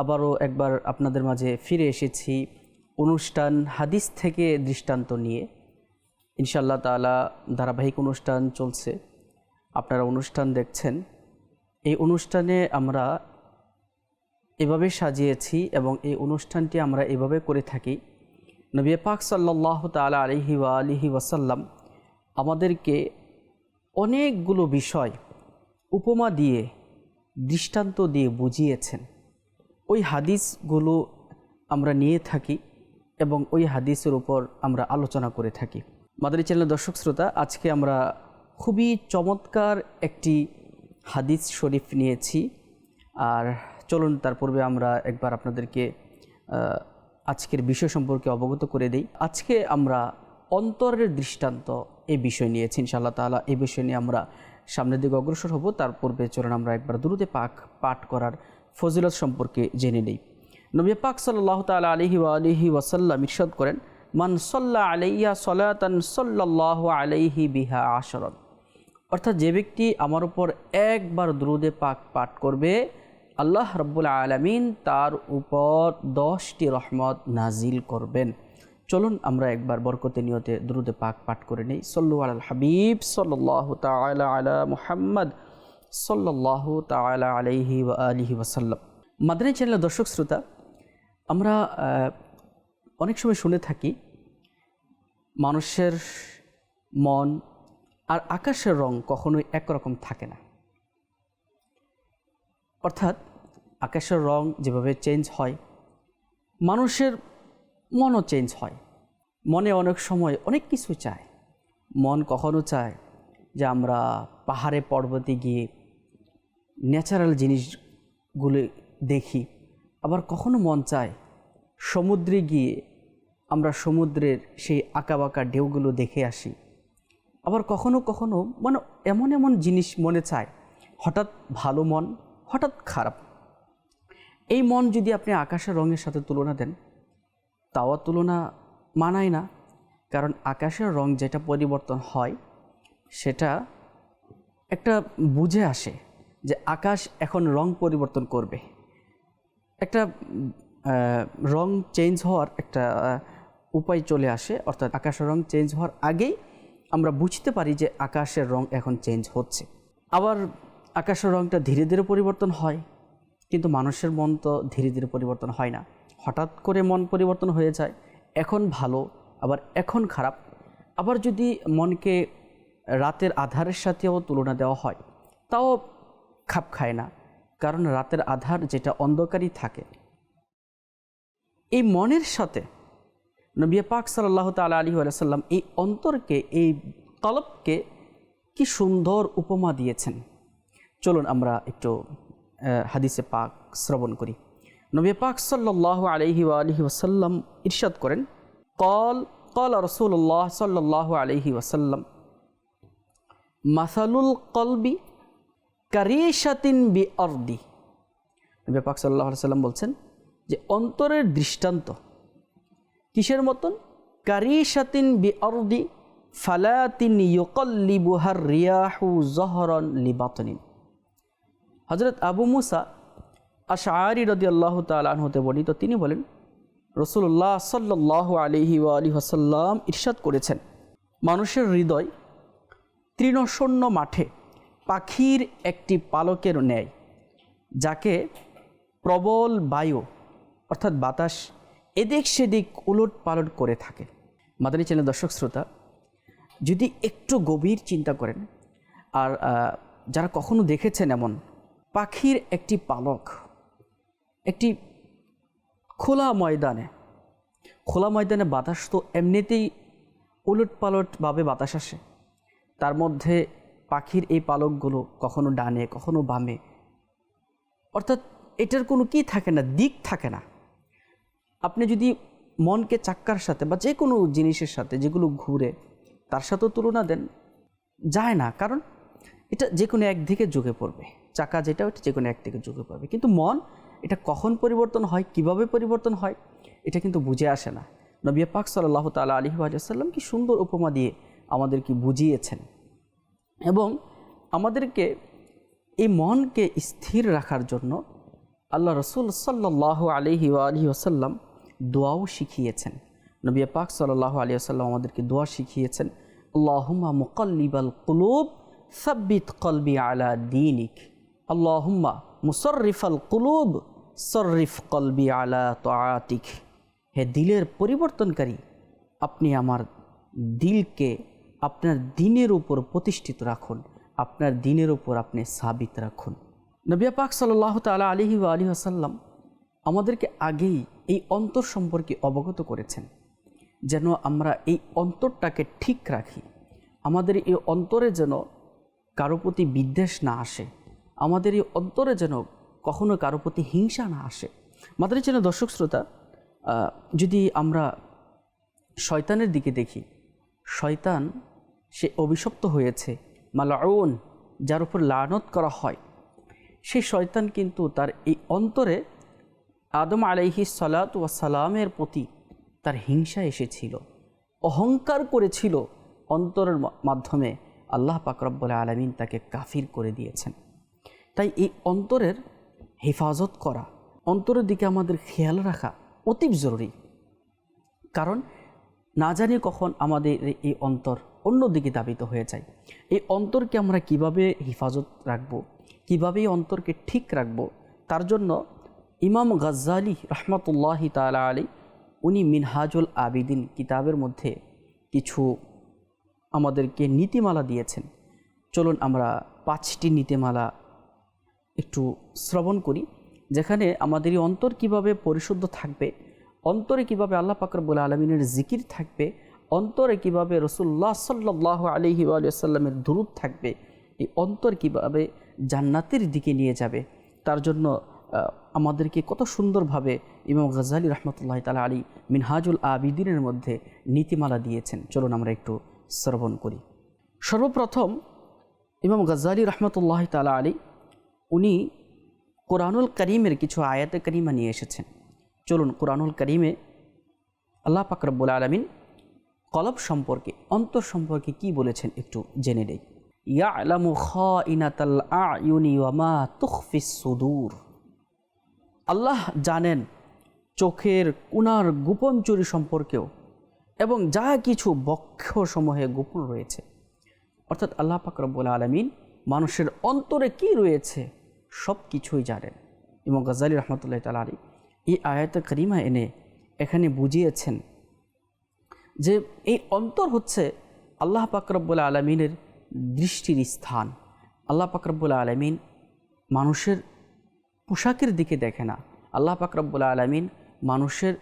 আবারও একবার আপনাদের মাঝে ফিরে এসেছি অনুষ্ঠান হাদিস থেকে দৃষ্টান্ত নিয়ে। ইনশাল্লাহ তাআলা ধারাবাহিক অনুষ্ঠান চলছে। আপনারা অনুষ্ঠান দেখছেন। এই অনুষ্ঠানে আমরা এভাবে সাজিয়েছি এবং এই অনুষ্ঠানটি আমরা এভাবে করে থাকি। নবী পাক সাল্লাহ তালা আলহি ওয়া আলিহি ওয়াসাল্লাম আমাদেরকে অনেকগুলো বিষয় উপমা দিয়ে দৃষ্টান্ত দিয়ে বুঝিয়েছেন। ওই হাদিসগুলো আমরা নিয়ে থাকি এবং ওই হাদিসের উপর আমরা আলোচনা করে থাকি। মাদারি চ্যানেলের দর্শক শ্রোতা, আজকে আমরা খুবই চমৎকার একটি হাদিস শরীফ নিয়েছি। আর চলুন, তার পূর্বে আমরা একবার আপনাদেরকে আজকের বিষয় সম্পর্কে অবগত করে দিই। আজকে আমরা অন্তরের দৃষ্টান্ত এই বিষয় নিয়েছি, ইনশাআল্লাহ তাআলা। এই বিষয় নিয়ে আমরা সামনের দিকে অগ্রসর হব, তার পূর্বে চলুন আমরা একবার দ্রুতে পাক পাঠ করার ফজিলত সম্পর্কে জেনে নেই। নবী পাক সাল্লাহ তাআলা আলহি আলিহি ওয়াসাল্লাম ইরশাদ করেন, মান সাল্লা আলাইয়া সলাতান সাল্লাল্লাহু আলাইহি বিহা আশরন। অর্থাৎ যে ব্যক্তি আমার উপর একবার দ্রুদে পাক পাঠ করবে, আল্লাহ রব্বুল আলমিন তার উপর দশটি রহমত নাজিল করবেন। চলুন আমরা একবার বরকতে নিয়তে দ্রুদে পাক পাঠ করে নিই। সল্লু আল হাবিব সাল্লাহ তালা আলা মুহাম্মদ সাল্লাহ তালা আলাইহি ওয়া আলিহি ওয়াসাল্লাম। মাদানী চ্যানেলের দর্শক শ্রোতা, আমরা অনেক সময় শুনে থাকি, মানুষের মন আর আকাশের রং কখনোই একরকম থাকে না। অর্থাৎ, আকাশের রং যেভাবে চেঞ্জ হয়, মানুষের মনও চেঞ্জ হয়। মনে অনেক সময় অনেক কিছু চায়। মন কখনো চায় যে আমরা পাহাড়ে পর্বতে গিয়ে ন্যাচারাল জিনিসগুলো দেখি। আবার কখনো মন চায় সমুদ্রে গিয়ে আমরা সমুদ্রের সেই আঁকাবাঁকা ঢেউগুলো দেখে আসি। আবার কখনো কখনো মানে এমন এমন জিনিস মনে চায়, হঠাৎ ভালো মন, হঠাৎ খারাপ। এই মন যদি আপনি আকাশের রঙের সাথে তুলনা দেন তাও তুলনা মানায় না। কারণ আকাশের রং যেটা পরিবর্তন হয়, সেটা একটা বুঝে আসে যে আকাশ এখন রং পরিবর্তন করবে। একটা রং চেঞ্জ হওয়ার একটা উপায় চলে আসে। অর্থাৎ আকাশের রং চেঞ্জ হওয়ার আগেই আমরা বুঝতে পারি যে আকাশের রং এখন চেঞ্জ হচ্ছে। আবার আকাশের রংটা ধীরে ধীরে পরিবর্তন হয়, কিন্তু মানুষের মন তো ধীরে ধীরে পরিবর্তন হয় না। হঠাৎ করে মন পরিবর্তন হয়ে যায়, এখন ভালো, আবার এখন খারাপ। আবার যদি মনকে রাতের আধারের সাথেও তুলনা দেওয়া হয়, তাও খাপ খায় না, কারণ রাতের আধার যেটা অন্ধকারই থাকে। এই মনের সাথে নবিয়া পাক সাল্লাহ তাল আলী আলাইসাল্লাম এই অন্তরকে, এই তলবকে কি সুন্দর উপমা দিয়েছেন। চলুন আমরা একটু হাদিসে পাক শ্রবণ করি। নবী পাক সাল্লাহ আলহি আলহি ওসাল্লাম ইরশাদ করেন, কল কল রসুল্লাহ সাল্লাহ আলহি ওসাল্লাম মাসালুল কলবি কারিশাতিন বি অর্দি নবী পাক সাল্লাহ সাল্লাম বলছেন যে, অন্তরের দৃষ্টান্ত, কিসের মতন? কারিশাতিন বি অর্দি ফালাতিন ইয়কল্লিবুহার রিয়াহু জহরন লিবাতনিন। হজরত আবু মুসা আশারি রদি আল্লাহ তালান হতে বর্ণিত, তিনি বলেন রসুল্লাহ সাল্লাহ আলহি আলী হাসাল্লাম ইরশাদ করেছেন, মানুষের হৃদয় তৃণশূন্য মাঠে পাখির একটি পালকের ন্যায়, যাকে প্রবল বায়ু, অর্থাৎ বাতাস এদিক সেদিক উলট পালট করে থাকে। মাদানী চ্যানেল দর্শক শ্রোতা, যদি একটু গভীর চিন্তা করেন, আর যারা কখনো দেখেছেন এমন পাখির একটি পালক একটি খোলা ময়দানে খোলা ময়দানে বাতাস তো এমনিতেই উলট পালটভাবে বাতাস আসে। তার মধ্যে পাখির এই পালকগুলো কখনো ডানে, কখনো বামে। অর্থাৎ এটার কোনো কি থাকে না, দিক থাকে না। আপনি যদি মনকে চাক্কার সাথে বা যে কোনো জিনিসের সাথে, যেগুলো ঘুরে, তার সাথেও তুলনা দেন, যায় না। কারণ এটা যে কোনো একদিকে যোগে পড়বে। চাকা যেটা ওটা যে কোনো একদিকে যোগে পড়বে। কিন্তু মন এটা কখন পরিবর্তন হয়, কীভাবে পরিবর্তন হয়, এটা কিন্তু বুঝে আসে না। নবিয়া পাক সাল্লাহ তালা আলী আসাল্লাম কি সুন্দর উপমা দিয়ে আমাদেরকে বুঝিয়েছেন এবং আমাদেরকে এই মনকে স্থির রাখার জন্য আল্লাহ রসুল সাল্লাহ আলহি আলহি আসাল্লাম দোয়াও শিখিয়েছেন। নবিয়া পাক সাল্লাহ আলী আসাল্লাম আমাদেরকে দোয়া শিখিয়েছেন, আল্লাহুম্মা মুকল্লিবাল কুলুব, সাব্বিত কলবি আলা দিনিক। আল্লাহুম্মা মুসর্রিফাল কুলুব সর্রিফ কলবি আলা তোয়াতিক হে দিলের পরিবর্তনকারী, আপনি আমার দিলকে আপনার দিনের উপর প্রতিষ্ঠিত রাখুন, আপনার দিনের উপর আপনি সাবিত রাখুন। নবিয়া পাক সাল্লাহ তালা আলহি বা আলী আসাল্লাম আমাদেরকে আগেই এই অন্তর সম্পর্কে অবগত করেছেন, যেন আমরা এই অন্তরটাকে ঠিক রাখি। আমাদের এই অন্তরে যেন কারও প্রতি বিদ্বেষ না আসে, আমাদের এই অন্তরে যেন কখনো কারও প্রতি হিংসা না আসে। আমাদের যেন দর্শক শ্রোতা যদি আমরা শয়তানের দিকে দেখি, শয়তান, সে অভিশপ্ত হয়েছে, মালাউন, যার উপর লানত করা হয় সেই শয়তান কিন্তু তার এই অন্তরে আদম আলাইহি সালাত সালামের প্রতি তার হিংসা এসেছিল, অহংকার করেছিল। অন্তরের মাধ্যমে আল্লাহ পাকরব্বুল আলমিন তাকে কাফির করে দিয়েছেন। তাই এই অন্তরের হেফাজত করা। অন্তরের দিকে আমাদের খেয়াল রাখা অতীব জরুরি। কারণ না জানি কখন আমাদের এই অন্তর অন্যদিকে দাবিত হয়ে যায়। এই অন্তরকে আমরা কীভাবে হেফাজত রাখব? কীভাবে এই অন্তরকে ঠিক রাখব? তার জন্য ইমাম গজ্জালি রহমতুল্লাহি তালা আলী উনি মিনহাজুল আবিদিন কিতাবের মধ্যে কিছু আমাদেরকে নীতিমালা দিয়েছেন। চলুন আমরা পাঁচটি নীতিমালা একটু শ্রবণ করি, যেখানে আমাদের এই অন্তর কীভাবে পরিশুদ্ধ থাকবে, অন্তরে কীভাবে আল্লাহ পাকরবুল আলমিনের জিকির থাকবে, অন্তরে কীভাবে রসুল্লাহ সাল্লাহ আলহি আলিয়াল্লামের দূরত থাকবে, এই অন্তর কীভাবে জান্নাতের দিকে নিয়ে যাবে, তার জন্য আমাদেরকে কত সুন্দরভাবে ইমাম গজালি রহমতুল্লাহ তালা আলী মিনহাজুল আবিদিনের মধ্যে নীতিমালা দিয়েছেন। চলুন আমরা একটু শ্রবণ করি। সর্বপ্রথম ইমাম গজালি রহমতুল্লাহ তালা আলী উনি কোরআনুল করিমের কিছু আয়াতে করিমা নিয়ে এসেছেন। চলুন কোরআনুল করিমে আল্লাহ পাকরবুল আলমিন কলব সম্পর্কে, অন্তর সম্পর্কে কি বলেছেন একটু জেনে নেই। খ আল্লাহ জানেন চোখের কুনার গোপন চুরি সম্পর্কেও এবং যা কিছু বক্ষসমূহে গোপন রয়েছে। অর্থাৎ আল্লাহ পাকরবুল আলমিন মানুষের অন্তরে কি রয়েছে সব কিছুই জানেন। এবং গজালি রহমতুল্লাহ তাল আলী এই আয়াত করিমা এনে এখানে বুঝিয়েছেন যে এই অন্তর হচ্ছে আল্লাহ পাকরবুল আলমিনের দৃষ্টির স্থান। আল্লাহ পাকরবুল আলমিন মানুষের পোশাকের দিকে দেখে না। আল্লাহ পাকরবুল আলমিন মানুষের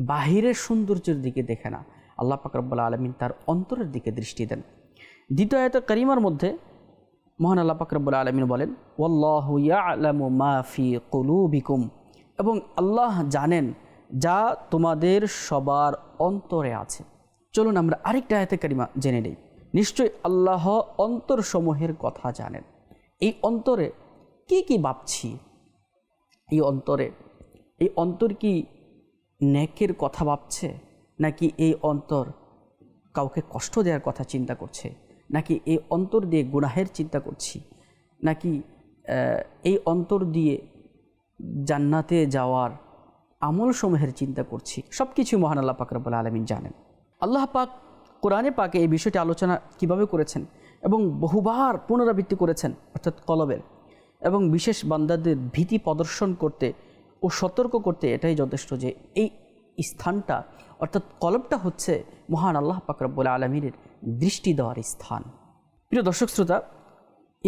বাহিরের সৌন্দর্যের দিকে দেখে না। আল্লাহ পাকরবুল আলমিন তার অন্তরের দিকে দৃষ্টি দেন। দ্বিতীয় আয়ত করিমার মধ্যে মহান আল্লাহ পাকরবুল আলমিন বলেন ওল্লাহু মাফি কলুবিকুম এবং আল্লাহ জানেন যা তোমাদের সবার অন্তরে আছে। চলুন আমরা আরেকটা আয়তে কারিমা জেনে নিই। নিশ্চয়ই আল্লাহ অন্তরসমূহের কথা জানেন। এই অন্তরে কি কি ভাবছি? এই অন্তরে, এই অন্তর কি নেকের কথা ভাবছে? নাকি এই অন্তর কাউকে কষ্ট দেওয়ার কথা চিন্তা করছে? নাকি এই অন্তর দিয়ে গুনাহের চিন্তা করছি? নাকি এই অন্তর দিয়ে জান্নাতে যাওয়ার আমল সমূহের চিন্তা করছি? সব কিছু মহান আল্লাহ পাক রব্বুল আলমিন জানেন। আল্লাহ পাক কোরআনে পাকে এই বিষয়টি আলোচনা কীভাবে করেছেন এবং বহুবার পুনরাবৃত্তি করেছেন, অর্থাৎ কলবের, এবং বিশেষ বান্দাদের ভীতি প্রদর্শন করতে ও সতর্ক করতে এটাই যথেষ্ট যে এই স্থানটা, অর্থাৎ কলবটা হচ্ছে মহান আল্লাহ পাকরব্বুল আলমীর দৃষ্টি দেওয়ার স্থান। প্রিয় দর্শক শ্রোতা,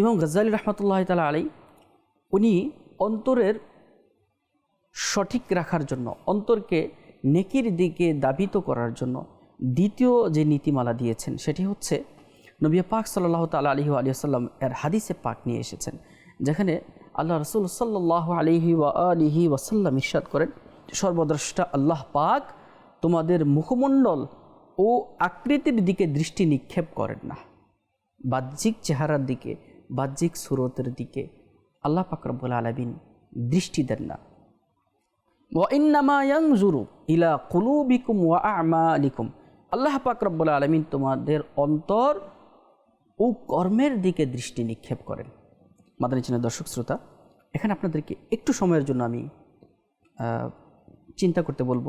ইমাম গজ্জালি রহমতুল্লাহ তালা আলী উনি অন্তরের সঠিক রাখার জন্য, অন্তরকে নেকির দিকে দাবিত করার জন্য দ্বিতীয় যে নীতিমালা দিয়েছেন, সেটি হচ্ছে নবিয়া পাক সাল্লাহ তাল আলহি আলিয়াল্লাম এর হাদিসে পাক নিয়ে এসেছেন, যেখানে আল্লাহ রসুল সাল্লাহ আলিহি ওয়া আলিহি ওয়াসাল্লাম ইরশাদ করেন সর্বদ্রষ্টা আল্লাহ পাক তোমাদের মুখমণ্ডল ও আকৃতির দিকে দৃষ্টি নিক্ষেপ করেন না। বাহ্যিক চেহারার দিকে, বাহ্যিক সুরতের দিকে আল্লাহ পাক রব্বুল আলমিন দৃষ্টি দেন না। ওয়াইনামায়াংজুরু ইলা কুলুবিকুম ওয়া আমালিকুম। আল্লাহ পাক রব্বুল আলমিন তোমাদের অন্তর ও কর্মের দিকে দৃষ্টি নিক্ষেপ করেন। মাদানী চিনের দর্শক শ্রোতা, এখানে আপনাদেরকে একটু সময়ের জন্য আমি চিন্তা করতে বলব।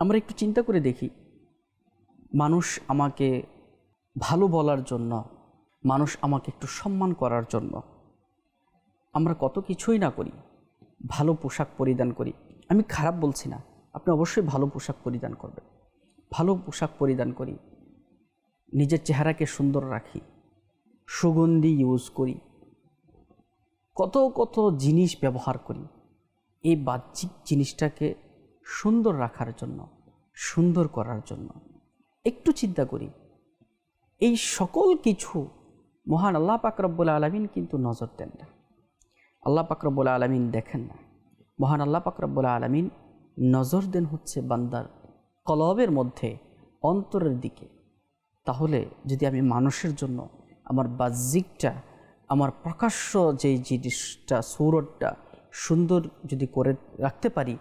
আমরা একটু চিন্তা করে দেখি, মানুষ আমাকে ভালো বলার জন্য, মানুষ আমাকে একটু সম্মান করার জন্য, আমরা কত কিছুই না করি, ভালো পোশাক পরিধান করি। আমি খারাপ বলছি না, আপনি অবশ্যই ভালো পোশাক পরিধান করবেন। ভালো পোশাক পরিধান করি, নিজের চেহারাকে সুন্দর রাখি, সুগন্ধি ইউজ করি, কত কত জিনিস ব্যবহার করি। এই বাহ্যিক জিনিসটাকে সুন্দর রাখার জন্য, সুন্দর করার জন্য। একটু চিন্তা করি। এই সকল কিছু মহান আল্লাহ পাকরব্বুল আলমিন কিন্তু নজর দেন না। আল্লাহ পাকরব্বুল আলমিন দেখেন না। মহান আল্লাহ পাকরব্বুল আলমিন নজর দেন হচ্ছে বান্দার কলবের মধ্যে, অন্তরের দিকে। তাহলে যদি আমি মানুষের জন্য আমার বাহ্যিকটা, আমার প্রকাশ্য যেই জিনিসটা সৌরটা সুন্দর যদি করে রাখতে পারি,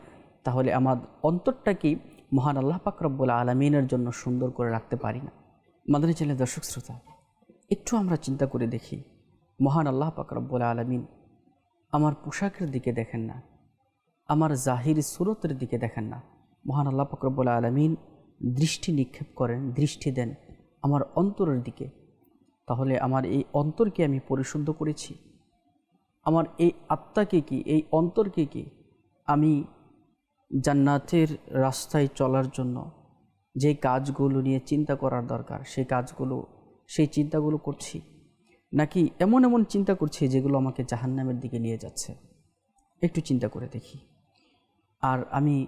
তাহলে আমার অন্তরটাকেই মহান আল্লাহ পাকরব্বুল আলমিনের জন্য সুন্দর করে রাখতে পারি না। মাদানী চ্যানেল দর্শক শ্রোতা, একটু আমরা চিন্তা করে দেখি, মহান আল্লাহ পাকরব্বুল আলমিন আমার পোশাকের দিকে দেখেন না, আমার জাহির সুরতের দিকে দেখেন না। মহান আল্লাহ ফকরবুল আলমিন দৃষ্টি নিক্ষেপ করেন, দৃষ্টি দেন আমার অন্তরের দিকে। তাহলে আমার এই অন্তরকে আমি পরিশুদ্ধ করেছি? আমার এই আত্মাকে কি, এই অন্তরকে কি আমি জান্নাতের রাস্তায় চলার জন্য যে কাজগুলো নিয়ে চিন্তা করার দরকার, সেই কাজগুলো, সেই চিন্তাগুলো করছি? নাকি এমন এমন চিন্তা করছি যেগুলো আমাকে জাহান্নামের দিকে নিয়ে যাচ্ছে? একটু চিন্তা করে দেখি। আর আমি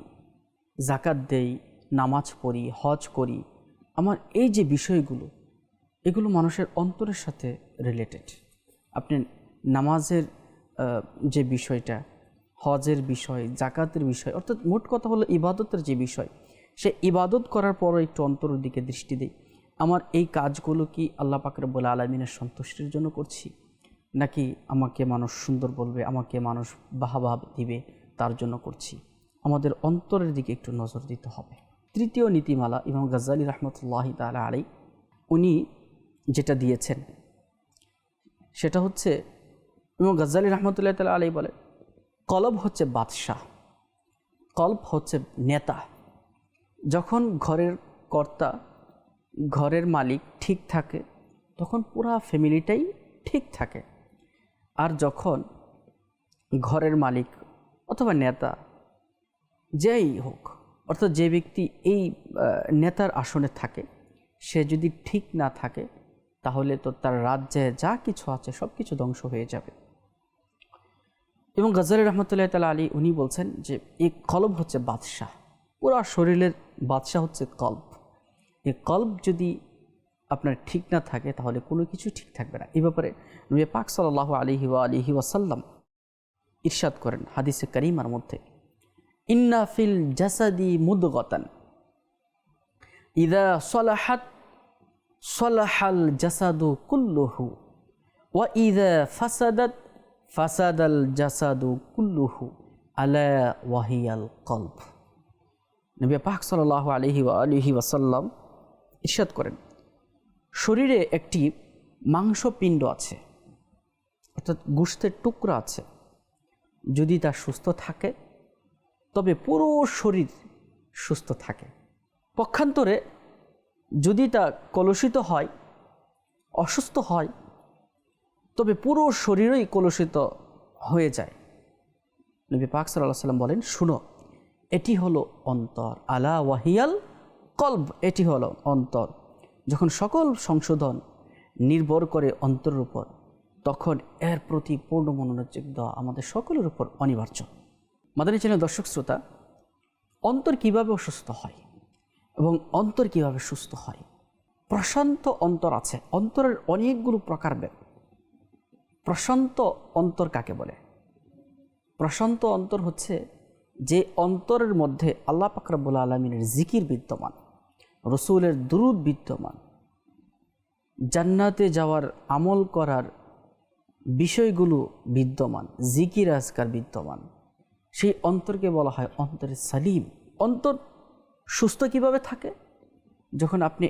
জাকাত দেই, নামাজ পড়ি, হজ করি, আমার এই যে বিষয়গুলো, এগুলো মানুষের অন্তরের সাথে রিলেটেড আপনি নামাজের যে বিষয়টা, হজের বিষয়, জাকাতের বিষয়, অর্থাৎ মোট কথা হলো ইবাদতের যে বিষয়, সে ইবাদত করার পরও একটু অন্তরের দিকে দৃষ্টি দেয় আমার এই কাজগুলো কি আল্লাহ পাকের বলে আলামিনের সন্তুষ্টির জন্য করছি? নাকি আমাকে মানুষ সুন্দর বলবে, আমাকে মানুষ বাহাবাহ দিবে, তার জন্য করছি? আমাদের অন্তরের দিকে একটু নজর দিতে হবে। তৃতীয় নীতিমালা ইমাম গাজ্জালি রহমতুল্লাহ তালা আলাই উনি যেটা দিয়েছেন, সেটা হচ্ছে ইমাম গাজ্জালি রহমতুল্লাহ তালা আলাই বলে কলব হচ্ছে বাদশাহ কল্প হচ্ছে নেতা। যখন ঘরের কর্তা, ঘরের মালিক ঠিক থাকে, তখন পুরা ফ্যামিলিটাই ঠিক থাকে। আর যখন ঘরের মালিক অথবা নেতা, যেই হোক, অর্থাৎ যে ব্যক্তি এই নেতার আসনে থাকে, সে যদি ঠিক না থাকে, তাহলে তো তার রাজ্যে যা কিছু আছে সব কিছু ধ্বংস হয়ে যাবে। এবং গজালি রহমতুল্লাহ তালা আলী উনি বলছেন যে এই কলব হচ্ছে বাদশাহ। পুরো শরীরের বাদশাহ হচ্ছে কল্প এই কল্প যদি আপনার ঠিক না থাকে তাহলে কোনো কিছু ঠিক থাকবে না। এ ব্যাপারে নবী পাক সাল্লাহ আলিহি ওয়া আলিহি ওয়াসাল্লাম ইরশাদ করেন হাদিসে করিমার মধ্যে। ইন্না ফিল জাসাদি মুদগতান। ইদা সলাহাত সলাহাল জাসাদু কুল্লুহু। ওয়া ইদা ফাসাদাত ফাসাদাল জাসাদু কুল্লুহু আলা ওয়াহিয়াল কল্প নবী পাক সাল্লাহ আলহি আলিহি ওয়াসাল্লাম ইরশাদ করেন, শরীরে একটি মাংসপিণ্ড আছে, অর্থাৎ গুস্তের টুকরা আছে, যদি তা সুস্থ থাকে, তবে পুরো শরীর সুস্থ থাকে। পক্ষান্তরে যদি তা কলুষিত হয়, অসুস্থ হয় তবে পুরো শরীরই কলুষিত হয়ে যায়। নবী পাক সাল্লাহ সাল্লাম বলেন, শুনো, এটি হলো অন্তর। আলা ওয়াহিয়াল কল্ব, এটি হলো অন্তর। যখন সকল সংশোধন নির্ভর করে অন্তরের উপর, তখন এর প্রতি পূর্ণ মনোযোগ দেওয়া আমাদের সকলের উপর অনিবার্য। মাদানী চ্যানেল দর্শক শ্রোতা, অন্তর কীভাবে অসুস্থ হয় এবং অন্তর কীভাবে সুস্থ হয়? প্রশান্ত অন্তর আছে। অন্তরের অনেকগুলো প্রকার বে- প্রশান্ত অন্তর কাকে বলে? প্রশান্ত অন্তর হচ্ছে যে অন্তরের মধ্যে আল্লাহ পাকরাবুল আলমিনের জিকির বিদ্যমান, রসুলের দুরুদ বিদ্যমান, জান্নাতে যাওয়ার আমল করার বিষয়গুলো বিদ্যমান, জিকির আজকার বিদ্যমান। সেই অন্তরকে বলা হয় অন্তরের সালিম। অন্তর সুস্থ কীভাবে থাকে? যখন আপনি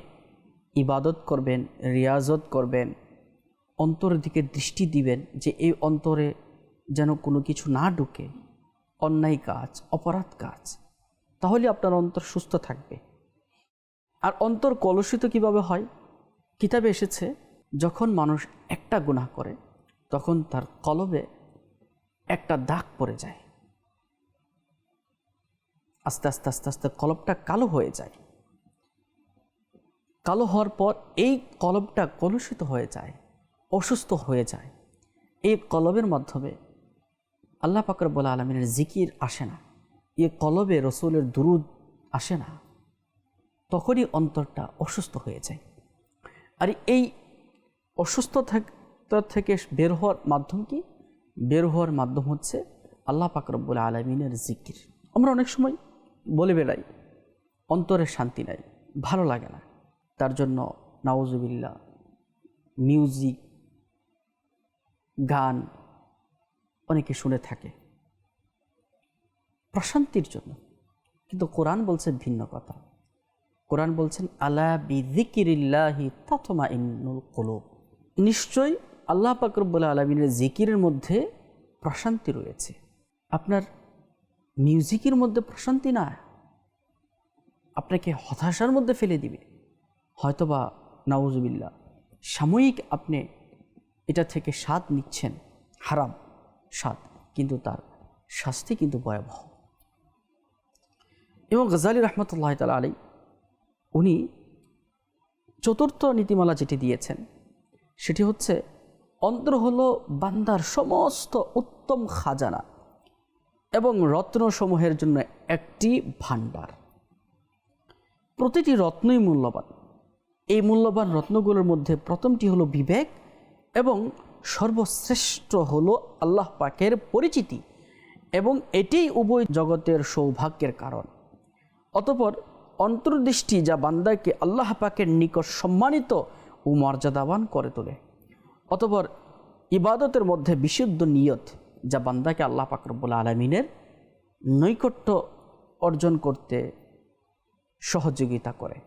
ইবাদত করবেন, রিয়াজত করবেন অন্তরের দিকে দৃষ্টি দিবেন যে এই অন্তরে যেন কোনো কিছু না ঢুকে, অন্যায় কাজ, অপরাধ কাজ, তাহলে আপনার অন্তর সুস্থ থাকবে। আর অন্তর কলুষিত কীভাবে হয়? কিতাবে এসেছে, যখন মানুষ একটা গুনাহ করে, তখন তার কলবে একটা দাগ পড়ে যায়। আস্তে আস্তে আস্তে আস্তে কলবটা কালো হয়ে যায়। কালো হওয়ার পর এই কলবটা কলুষিত হয়ে যায়। অসুস্থ হয়ে যায়। এই কলবের মাধ্যমে আল্লাহ পাকর বলে আলমিনের জিকির আসে না। এ কলবে রসুলের দুরুদ আসে না। তখনই অন্তরটা অসুস্থ হয়ে যায়। আর এই অসুস্থ থেকে বের হওয়ার মাধ্যম কি? বের হওয়ার মাধ্যম হচ্ছে আল্লাহ পাকরব্বুল আলমিনের জিকির। আমরা অনেক সময় বলে বেড়াই, অন্তরে শান্তি নাই, ভালো লাগে না। তার জন্য নাওজুবিল্লা মিউজিক গান অনেকে শুনে থাকে। প্রশান্তির জন্য। কিন্তু কোরআন বলছে ভিন্ন কথা। কোরআন বলছেন, আলা বিদিকিরিল্লাহি তথমা ইন্নুল নিশ্চয়ই আল্লাহ পাকরবুল আলমিনের জিকিরের মধ্যে প্রশান্তি রয়েছে। আপনার মিউজিকের মধ্যে প্রশান্তি না আপনাকে হতাশার মধ্যে ফেলে দিবে। হয়তোবা নাউজুবিল্লা সাময়িক আপনি এটা থেকে স্বাদ নিচ্ছেন। হারাম স্বাদ, কিন্তু তার শাস্তি কিন্তু ভয়াবহ। এবং গজালি রহমতুল্লাহ তালা আলী উনি চতুর্থ নীতিমালা যেটি দিয়েছেন, সেটি হচ্ছে, অন্তর হলো বান্দার সমস্ত উত্তম খাজানা এবং রত্নসমূহের জন্য একটি ভাণ্ডার। প্রতিটি রত্নই মূল্যবান। এই মূল্যবান রত্নগুলোর মধ্যে প্রথমটি হলো বিবেক এবং সর্বশ্রেষ্ঠ হলো আল্লাহ পাকের পরিচিতি এবং এটিই উভয় জগতের সৌভাগ্যের কারণ। অতপর অন্তর্দৃষ্টি যা বান্দাকে আল্লাহ পাকের নিকট সম্মানিত ও মর্যাদাবান করে তোলে। অতপর ইবাদতের মধ্যে বিশুদ্ধ নিয়ত যা বান্দাকে আল্লাহ পাকরবুল আলমিনের নৈকট্য অর্জন করতে সহযোগিতা করে।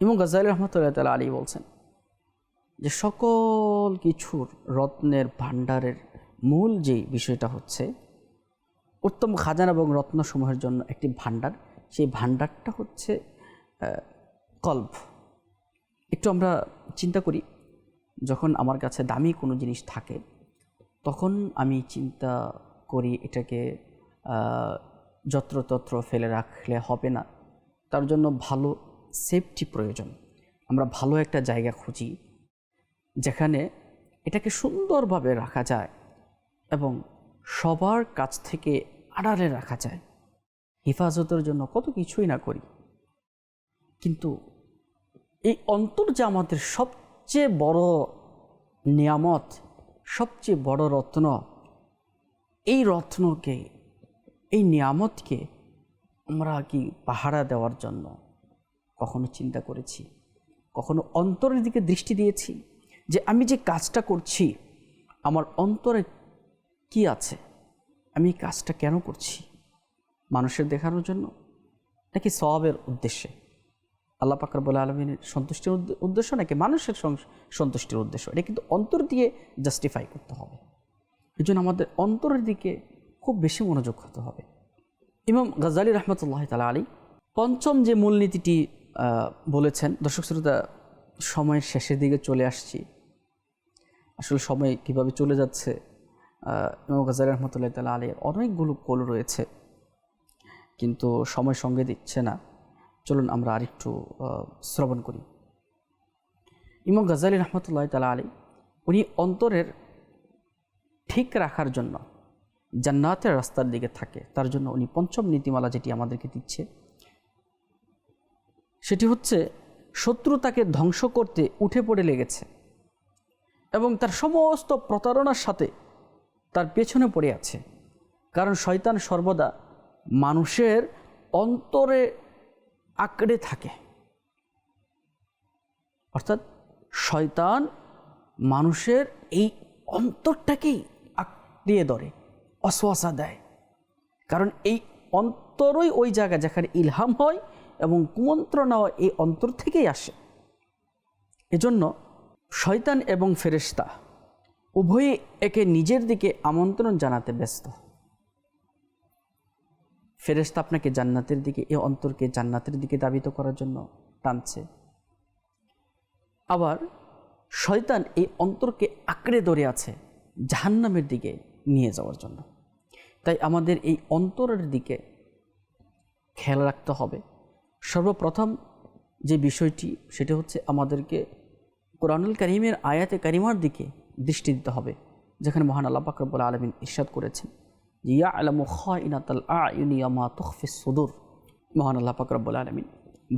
ইমু গজাইল রহমতুল্লাহ তালা আলী বলছেন যে সকল কিছুর রত্নের ভাণ্ডারের মূল যে বিষয়টা হচ্ছে, উত্তম খাজানা এবং রত্নসমূহের জন্য একটি ভাণ্ডার, সেই ভাণ্ডারটা হচ্ছে কল্প। একটু আমরা চিন্তা করি, যখন আমার কাছে দামি কোনো জিনিস থাকে, তখন আমি চিন্তা করি এটাকে যত্রতত্র ফেলে রাখলে হবে না। তার জন্য ভালো সেফটি প্রয়োজন। আমরা ভালো একটা জায়গা খুঁজি যেখানে এটাকে সুন্দরভাবে রাখা যায় এবং সবার কাছ থেকে আড়ালে রাখা যায়। হেফাজতের জন্য কত কিছুই না করি। কিন্তু এই অন্তর যে আমাদের সবচেয়ে বড় নিয়ামত, সবচেয়ে বড় রত্ন, এই রত্নকে, এই নিয়ামতকে আমরা কি পাহারা দেওয়ার জন্য কখনো চিন্তা করেছি? কখনো অন্তরের দিকে দৃষ্টি দিয়েছি? যে আমি যে কাজটা করছি, আমার অন্তরে কি আছে? আমি কাজটা কেন করছি? মানুষের দেখানোর জন্য? নাকি সবের উদ্দেশ্যে? আল্লাহ বলে আলমিনের সন্তুষ্টির উদ্দেশ্য নাকি মানুষের সন্তুষ্টির উদ্দেশ্য? এটা কিন্তু অন্তর দিয়ে জাস্টিফাই করতে হবে। এই জন্য আমাদের অন্তরের দিকে খুব বেশি মনোযোগ হতে হবে। ইমাম গজালি রহমতুল্লাহ তালা আলী পঞ্চম যে মূলনীতিটি বলেছেন, দর্শক শ্রোতা, সময়ের শেষের দিকে চলে আসছি। আসলে সময় কীভাবে চলে যাচ্ছে ইমাম গজালি রহমতুল্লাহ তালা আলীর অনেকগুলো কোল রয়েছে, কিন্তু সময় সঙ্গে দিচ্ছে না। চলুন আমরা আরেকটু শ্রবণ করি। ইমাম গজালি রহমতুল্লাহ তালা আলী উনি অন্তরের ঠিক রাখার জন্য জান্নাতের রাস্তার দিকে থাকে। তার জন্য উনি পঞ্চম নীতিমালা যেটি আমাদেরকে দিচ্ছে, সেটি হচ্ছে শত্রু তাকে ধ্বংস করতে উঠে পড়ে লেগেছে। এবং তার সমস্ত প্রতারণার সাথে তার পেছনে পড়ে আছে। কারণ শয়তান সর্বদা মানুষের অন্তরে আঁকড়ে থাকে। অর্থাৎ শয়তান মানুষের এই অন্তরটাকেই আঁকড়িয়ে ধরে, অশ্বাসা দেয়। কারণ এই অন্তরই ওই জায়গা যেখানে ইলহাম হয় এবং কুমন্ত্রণা এই অন্তর থেকেই আসে। এজন্য শয়তান এবং ফেরেশতা উভয়ে একে নিজের দিকে আমন্ত্রণ জানাতে ব্যস্ত। ফেরেশতা আপনাকে জান্নাতের দিকে, এ অন্তরকে জান্নাতের দিকে দাবিত করার জন্য টানছে। আবার শয়তান এই অন্তরকে আঁকড়ে ধরে আছে জাহান্নামের দিকে নিয়ে যাওয়ার জন্য। তাই আমাদের এই অন্তরের দিকে খেয়াল রাখতে হবে। সর্বপ্রথম যে বিষয়টি, সেটা হচ্ছে আমাদেরকে কোরআনুল করিমের আয়াতে কারিমার দিকে দৃষ্টি দিতে হবে, যেখানে মহান আল্লাহ পাকরবুল আলমিন ইরশাদ করেছেন ইয়া আলম খাইনাতাল আয়ুনিয়ামা তুখফিস সুদূর। মহান আল্লাহ পাকরবুল আলমিন,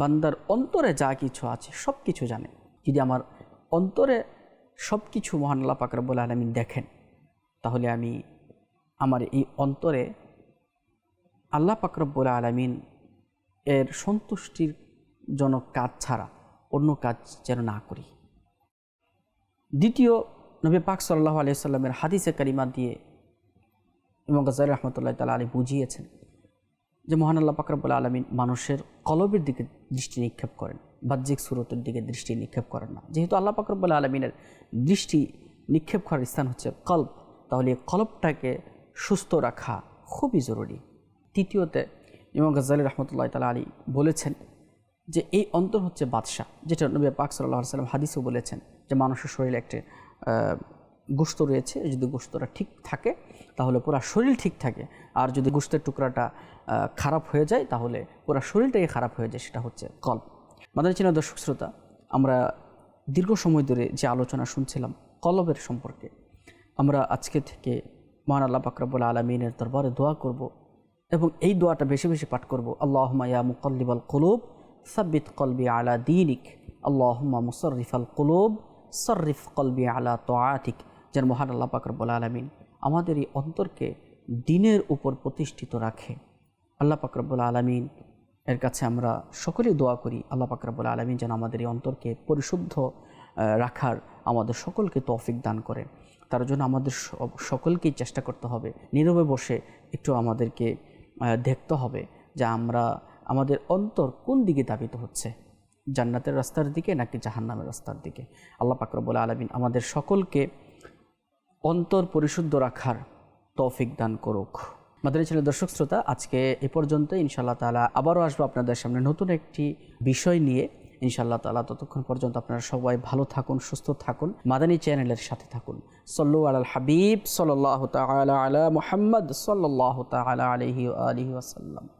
বান্দার অন্তরে যা কিছু আছে সব কিছু জানে। যদি আমার অন্তরে সব কিছু মহান আল্লাহ পাকরবুল আলমিন দেখেন, তাহলে আমি আমার এই অন্তরে আল্লাহ পাকরব্বুল আলমিন এর সন্তুষ্টির জনক কাজ ছাড়া অন্য কাজ যেন না করি। দ্বিতীয় নবী পাক সাল্লাহ আলিয়াল্লামের হাদিসে কারিমা দিয়ে ইমাম গজাল রহমতুল্লাহ তালা আলী বুঝিয়েছেন যে মহান আল্লাহ পাকরবুল আলমিন মানুষের কলবের দিকে দৃষ্টি নিক্ষেপ করেন, বাহ্যিক সুরতের দিকে দৃষ্টি নিক্ষেপ করেন না। যেহেতু আল্লাহ পাকরবুল আলমিনের দৃষ্টি নিক্ষেপ করার স্থান হচ্ছে কল্প তাহলে এই কলবটাকে সুস্থ রাখা খুবই জরুরি। তৃতীয়তে ইমাম গজালি রহমতুল্লাহ তালা আলী বলেছেন যে এই অন্তর হচ্ছে বাদশাহ, যেটা নবী পাক সাল্লাহ সাল্লাম হাদিসও বলেছেন। যে মানুষের শরীরে একটি গোস্ত রয়েছে, যদি গোস্তটা ঠিক থাকে, তাহলে পুরা শরীর ঠিক থাকে। আর যদি গোস্তের টুকরাটা খারাপ হয়ে যায়, তাহলে পুরা শরীরটাই খারাপ হয়ে যায়, সেটা হচ্ছে কল্প মাদার চিনা দর্শক শ্রোতা, আমরা দীর্ঘ সময় ধরে যে আলোচনা শুনছিলাম কলবের সম্পর্কে, আমরা আজকে থেকে মহান আল্লাহ পাকরাবুল আলমিনের দরবারে দোয়া করব এবং এই দোয়াটা বেশি বেশি পাঠ করব। আল্লাহ ইয়া মুকল্লিবাল কলুব, সাব্বিত কলবি আলা দিনিক আল্লাহমা মুসরিফাল কলুব সর্রিফ কলবি আলা তোয়াতিক, যেন মহান আল্লাহ পাকরবুল আলমিন আমাদের এই অন্তরকে দিনের উপর প্রতিষ্ঠিত রাখে। আল্লাহ পাকরবুল আলমিন এর কাছে আমরা সকলেই দোয়া করি, আল্লাহ পাকরবুল আলমিন যেন আমাদের এই অন্তরকে পরিশুদ্ধ রাখার আমাদের সকলকে তৌফিক দান করে তার জন্য আমাদের সকলকেই চেষ্টা করতে হবে, নীরবে বসে একটু আমাদেরকে দেখতে হবে যে আমরা আমাদের অন্তর কোন দিকে দাবিত হচ্ছে। জান্নাতের রাস্তার দিকে নাকি জাহান্নামের রাস্তার দিকে? আল্লাহ পাকরবুল আলমিন আমাদের সকলকে অন্তর পরিশুদ্ধ রাখার তৌফিক দান করুক। মাদানী ছেলে দর্শক শ্রোতা, আজকে এ পর্যন্ত ইনশাল্লাহ তালা আবারও আসব আপনাদের সামনে নতুন একটি বিষয় নিয়ে। ইনশাল্লাহ তালা ততক্ষণ পর্যন্ত আপনারা সবাই ভালো থাকুন, সুস্থ থাকুন। মাদানী চ্যানেলের সাথে থাকুন। সল্লু আল হাবিব সাল্লাহ তালা মোহাম্মদ সাল্লাহ তালা আলহি আলহি আসাল্লাম